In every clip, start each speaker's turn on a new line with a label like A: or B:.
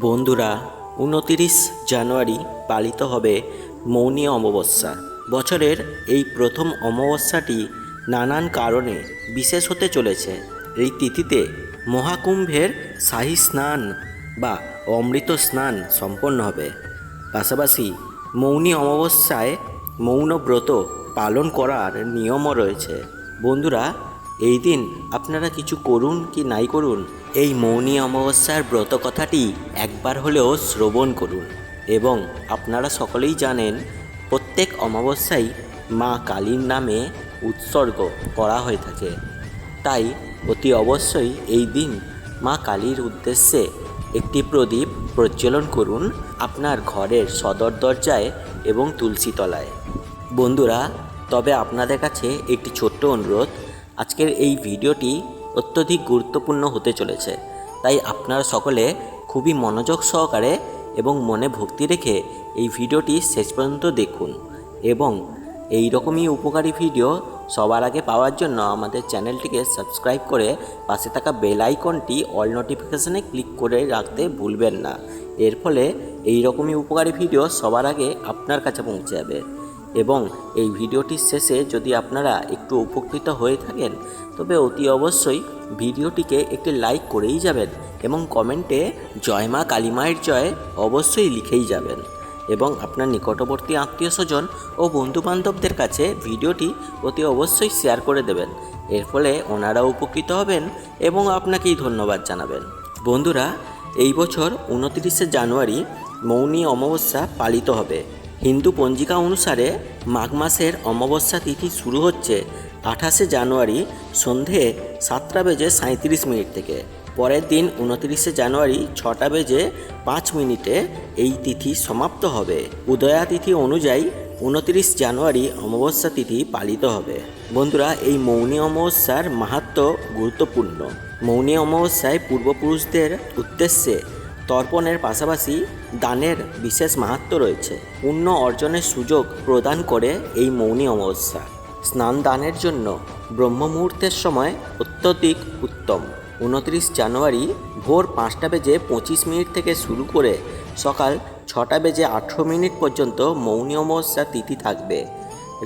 A: বন্ধুরা, উনতিরিশ জানুয়ারি পালিত হবে মৌনী অমাবস্যা। বছরের এই প্রথম অমাবস্যাটি নানান কারণে বিশেষ হতে চলেছে। এই তিথিতে মহাকুম্ভের শাহী স্নান বা অমৃত স্নান সম্পন্ন হবে। পাশাপাশি মৌনী অমাবস্যায় মৌন ব্রত পালন করার নিয়মও রয়েছে। বন্ধুরা এই দিন আপনারা কিছু করুন কি নাই করুন, এই মৌনী অমাবস্যার ব্রত কথাটি একবার হলেও শ্রবণ করুন। এবং আপনারা সকলেই জানেন, প্রত্যেক অমাবস্যায় মা কালীর নামে উৎসর্গ করা হয়ে থাকে। তাই অতি অবশ্যই এই দিন মা কালীর উদ্দেশ্যে একটি প্রদীপ প্রজ্বলন করুন আপনার ঘরের সদর দরজায় এবং তুলসী তলায় বন্ধুরা, তবে আপনাদের কাছে একটি ছোট্ট অনুরোধ। আজকের এই ভিডিওটি অত্যধিক গুরুত্বপূর্ণ হতে চলেছে, তাই আপনারা সকলে খুবই মনোযোগ সহকারে এবং মনে ভক্তি রেখে এই ভিডিওটি শেষ পর্যন্ত দেখুন এবং এই রকমই উপকারী ভিডিও সবার আগে পাওয়ার জন্য আমাদের চ্যানেলটিকে সাবস্ক্রাইব করে পাশে থাকা বেল আইকনটি অল নোটিফিকেশনে ক্লিক করে রাখতে ভুলবেন না। এর ফলে এই রকমই উপকারী ভিডিও সবার আগে আপনার কাছে পৌঁছে যাবে। এবং এই ভিডিওটির শেষে যদি আপনারা একটু উপকৃত হয়ে থাকেন, তবে অতি অবশ্যই ভিডিওটিকে একটি লাইক করেই যাবেন এবং কমেন্টে জয় মা কালীমায়ের জয় অবশ্যই লিখেই যাবেন এবং আপনার নিকটবর্তী আত্মীয় স্বজন ও বন্ধুবান্ধবদের কাছে ভিডিওটি অতি অবশ্যই শেয়ার করে দেবেন। এর ফলে ওনারা উপকৃত হবেন এবং আপনাকেই ধন্যবাদ জানাবেন। বন্ধুরা, এই বছর উনত্রিশে জানুয়ারি মৌনী অমাবস্যা পালিত হবে। হিন্দু পঞ্জিকা অনুসারে মাঘ মাসের অমাবস্যা তিথি শুরু হচ্ছে আঠাশে জানুয়ারি সন্ধে সাতটা বেজে সাঁত্রিশ মিনিট থেকে। পরের দিন উনত্রিশে জানুয়ারি ছটা বেজে পাঁচ মিনিটে এই তিথি সমাপ্ত হবে। উদয়া তিথি অনুযায়ী উনত্রিশ জানুয়ারি অমাবস্যা তিথি পালিত হবে। বন্ধুরা, এই মৌনী অমাবস্যার মাহাত্ম গুরুত্বপূর্ণ। মৌনী অমাবস্যায় পূর্বপুরুষদের উদ্দেশ্যে তর্পণের পাশাপাশি দানের বিশেষ মাহাত্ম রয়েছে। পুণ্য অর্জনের সুযোগ প্রদান করে এই মৌনী অমাবস্যা। স্নান দানের জন্য ব্রহ্ম মুহূর্তের সময় অত্যধিক উত্তম। উনত্রিশ জানুয়ারি ভোর পাঁচটা বেজে পঁচিশ মিনিট থেকে শুরু করে সকাল ছটা বেজে আঠেরো মিনিট পর্যন্ত মৌনী অমাবস্যা তিথি থাকবে।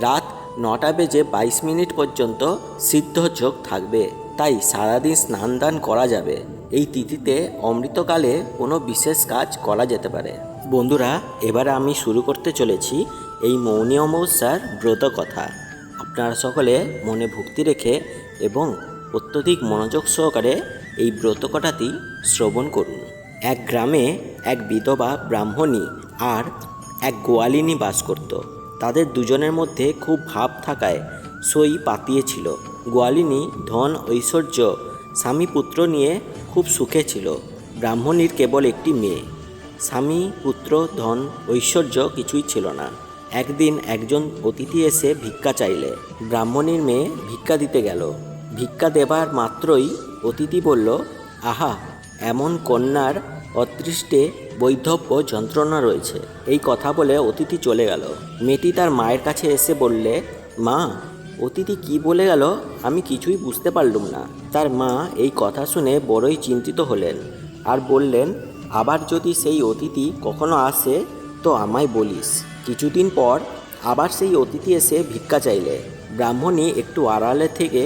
A: রাত নটা বেজে বাইশ মিনিট পর্যন্ত সিদ্ধযোগ থাকবে। তাই সারাদিন স্নান দান করা যাবে। এই তিথিতে অমৃতকালে কোনো বিশেষ কাজ করা যেতে পারে। বন্ধুরা, এবারে আমি শুরু করতে চলেছি এই মৌনী অমাবস্যার ব্রত কথা। আপনারা সকলে মনে ভক্তি রেখে এবং অত্যধিক মনোযোগ সহকারে এই ব্রত কথাটি শ্রবণ করুন। এক গ্রামে এক বিধবা ব্রাহ্মণী আর এক গোয়ালিনী বাস করত। তাদের দুজনের মধ্যে খুব ভাব থাকায় সই পাতিয়েছিল গোয়ালিনী ধন ঐশ্বর্য স্বামী পুত্র নিয়ে খুব সুখে ছিল। ব্রাহ্মণীর কেবল একটি মেয়ে। স্বামী, পুত্র, ধন, ঐশ্বর্য কিছুই ছিল না। একদিন একজন অতিথি এসে ভিক্ষা চাইলে। ব্রাহ্মণীর মেয়ে ভিক্ষা দিতে গেল। ভিক্ষা দেবার মাত্রই অতিথি বলল, আহা, এমন কন্যার অদৃষ্টে বৈধব্য যন্ত্রণা রয়েছে। এই কথা বলে অতিথি চলে গেল। মেয়েটি তার মায়ের কাছে এসে বললে, মা অতিথি কি বলে গেল, আমি কিছুই বুঝতে পারলুম না। তার মা এই কথা শুনে বড়ই চিন্তিত হলেন আর বললেন, আবার যদি সেই অতিথি কখনো আসে, তো আমায় বলিস। কিছুদিন পর আবার সেই অতিথি এসে ভিক্ষা চাইলে। ব্রাহ্মণী একটু আড়ালে থেকে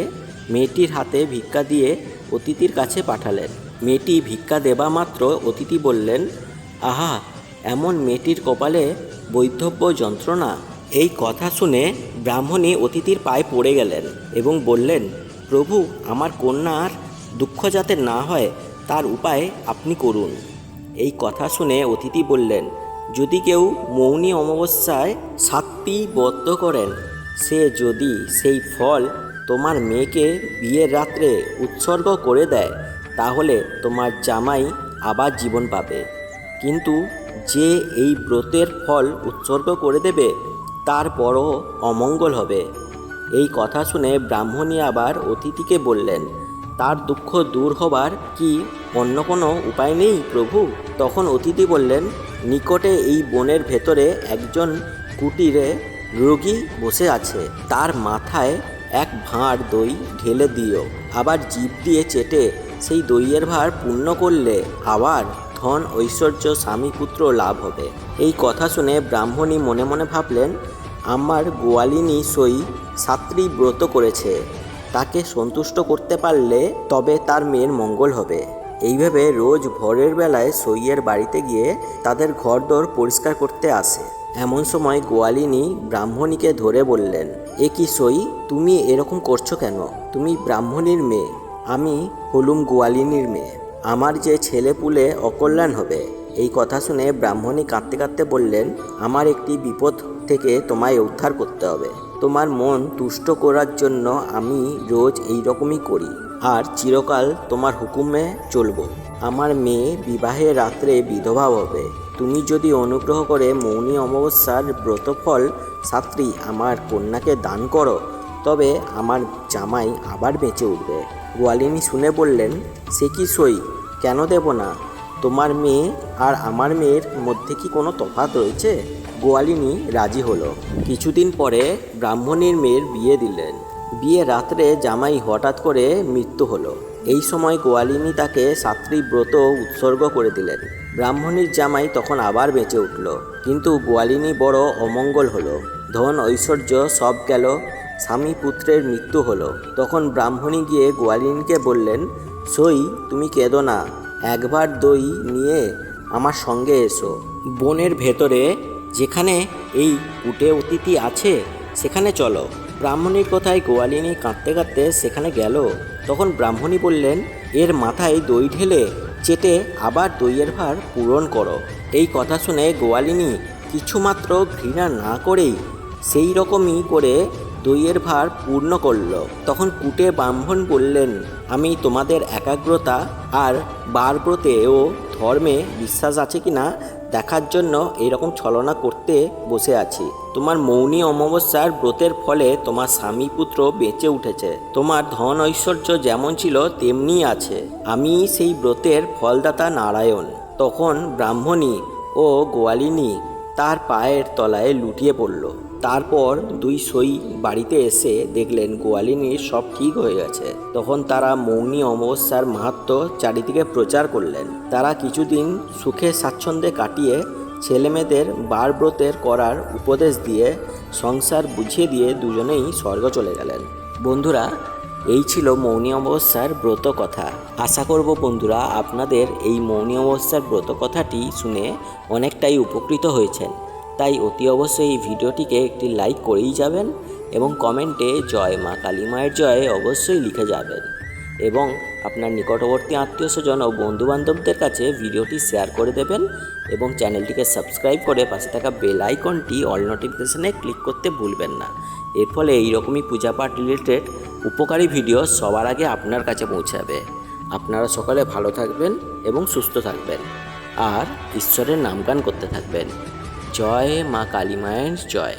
A: মেয়েটির হাতে ভিক্ষা দিয়ে অতিথির কাছে পাঠালেন। মেয়েটি ভিক্ষা দেবা মাত্র অতিথি বললেন, আহা, এমন মেয়েটির কপালে বৈধব্য যন্ত্রণা। এই কথা শুনে ব্রাহ্মণী অতিথির পায়ে পড়ে গেলেন এবং বললেন, প্রভু, আমার কন্যার দুঃখ যাতে না হয়, তার উপায় আপনি করুন। এই কথা শুনে অতিথি বললেন, যদি কেউ মৌনী অমাবস্যায় সাতটি বদ্ধ করেন, সে যদি সেই ফল তোমার মেয়েকে বিয়ের রাত্রে উৎসর্গ করে দেয়, তাহলে তোমার জামাই আবার জীবন পাবে। কিন্তু যে এই ব্রতের ফল উৎসর্গ করে দেবে তার বড় অমঙ্গল হবে। এই কথা শুনে ব্রাহ্মণী আবার অতিথিকে বললেন, তার দুঃখ দূর হবার কি অন্য কোনো উপায় নেই প্রভু? তখন অতিথি বললেন, নিকটে এই বনের ভেতরে একজন কুটিরে রোগী বসে আছে। তার মাথায় এক ভাঁড় দই ঢেলে দিও। আবার জিভ দিয়ে চেটে সেই দইয়ের ভার পূর্ণ করলে আবার ধন, ঐশ্বর্য, স্বামী, পুত্র লাভ হবে। এই কথা শুনে ব্রাহ্মণী মনে মনে ভাবলেন, আমার গোয়ালিনী সই সাত্রী ব্রত করেছে। তাকে সন্তুষ্ট করতে পারলে তবে তার মেয়ের মঙ্গল হবে। এইভাবে রোজ ভোরের বেলায় সইয়ের বাড়িতে গিয়ে তাদের ঘরদোর পরিষ্কার করতে আসে। এমন সময় গোয়ালিনী ব্রাহ্মণীকে ধরে বললেন, এ কি সই? তুমি এরকম করছ কেন? তুমি ব্রাহ্মণীর মেয়ে। আমি হলুম গোয়ালিনীর মেয়ে। আমার যে ছেলে পুলে অকল্যাণ হবে, এই কথা শুনে ব্রাহ্মণী কাঁদতে কাঁদতে বললেন, আমার একটি বিপদ থেকে তোমায় উদ্ধার করতে হবে। তোমার মন তুষ্ট করার জন্য আমি রোজ এই রকমই করি। আর চিরকাল তোমার হুকুমে চলবো। আমার মেয়ে বিবাহের রাত্রে বিধবা হবে। তুমি যদি অনুগ্রহ করে মৌনী অমাবস্যার ব্রতফল ছাত্রী আমার কন্যাকে দান করো তবে আমার জামাই আবার বেঁচে উঠবে। গোয়ালিনী শুনে বললেন, সে কি সই? কেন দেব না? তোমার মেয়ে আর আমার মেয়ের মধ্যে কি কোনো তফাৎ রয়েছে? গোয়ালিনী রাজি হলো। কিছুদিন পরে ব্রাহ্মণীর মেয়ের বিয়ে দিলেন। বিয়ে রাত্রে জামাই হঠাৎ করে মৃত্যু হলো। এই সময় গোয়ালিনী তাকে সাত্রী ব্রত উৎসর্গ করে দিলেন। ব্রাহ্মণীর জামাই তখন আবার বেঁচে উঠল। কিন্তু গোয়ালিনী বড় অমঙ্গল হলো। ধন ঐশ্বর্য সব গেল। স্বামী পুত্রের মৃত্যু হলো। তখন ব্রাহ্মণী গিয়ে গোয়ালিনীকে বললেন, সই, তুমি কেঁদো না। একবার দই নিয়ে আমার সঙ্গে এসো। বনের ভেতরে যেখানে এই কুটে অতিথি আছে, সেখানে চলো। ব্রাহ্মণীর কথায় গোয়ালিনী কাঁদতে কাঁদতে সেখানে গেল। তখন ব্রাহ্মণী বললেন, এর মাথায় দই ঢেলে চেটে আবার দইয়ের ভার পূরণ করো। এই কথা শুনে গোয়ালিনী কিছুমাত্র ঘৃণা না করেই সেই রকমই করে দইয়ের ভার পূর্ণ করল। তখন কুটে ব্রাহ্মণ বললেন, আমি তোমাদের একাগ্রতা আর বারব্রতে ও ধর্মে বিশ্বাস আছে কি না দেখার জন্য এরকম ছলনা করতে বসে আছি। তোমার মৌনী অমাবস্যার ব্রতের ফলে তোমার স্বামী পুত্র বেঁচে উঠেছে। তোমার ধন ঐশ্বর্য যেমন ছিল, তেমনি আছে। আমি সেই ব্রতের ফলদাতা নারায়ণ। তখন ব্রাহ্মণী ও গোয়ালিনী তার পায়ের তলায় লুটিয়ে পড়ল। তারপর দুই সই বাড়িতে এসে দেখলেন গোয়ালিনীর সব ঠিক হয়ে গেছে। তখন তারা মৌনী অমাবস্যার মাহাত্ম চারিদিকে প্রচার করলেন। তারা কিছুদিন সুখে স্বাচ্ছন্দ্যে কাটিয়ে ছেলেমেয়েদের বারব্রতের করার উপদেশ দিয়ে সংসার বুঝিয়ে দিয়ে দুজনেই স্বর্গ চলে গেলেন। বন্ধুরা এই ছিল মৌনী অমাবস্যার ব্রত কথা। আশা করব বন্ধুরা আপনাদের এই মৌনী অমাবস্যার ব্রত কথাটি শুনে অনেকটাই উপকৃত হয়েছেন। তাই অতি অবশ্যই এই ভিডিওটিকে একটি লাইক করেই যাবেন এবং কমেন্টে জয় মা কালী মায়ের জয় অবশ্যই লিখে যাবেন। এবং আপনার নিকটবর্তী আত্মীয় স্বজন ও বন্ধুবান্ধবদের কাছে ভিডিওটি শেয়ার করে দেবেন এবং চ্যানেলটিকে সাবস্ক্রাইব করে পাশে থাকা বেল আইকনটি অল নোটিফিকেশনে ক্লিক করতে ভুলবেন না। এর ফলে এইরকমই পূজাপাঠ রিলেটেড উপকারী ভিডিও সবার আগে আপনার কাছে পৌঁছাবে। আপনারা সকলে ভালো থাকবেন এবং সুস্থ থাকবেন। আর ঈশ্বরের নামগান করতে থাকবেন। জয় মা কালী মায়ের জয়।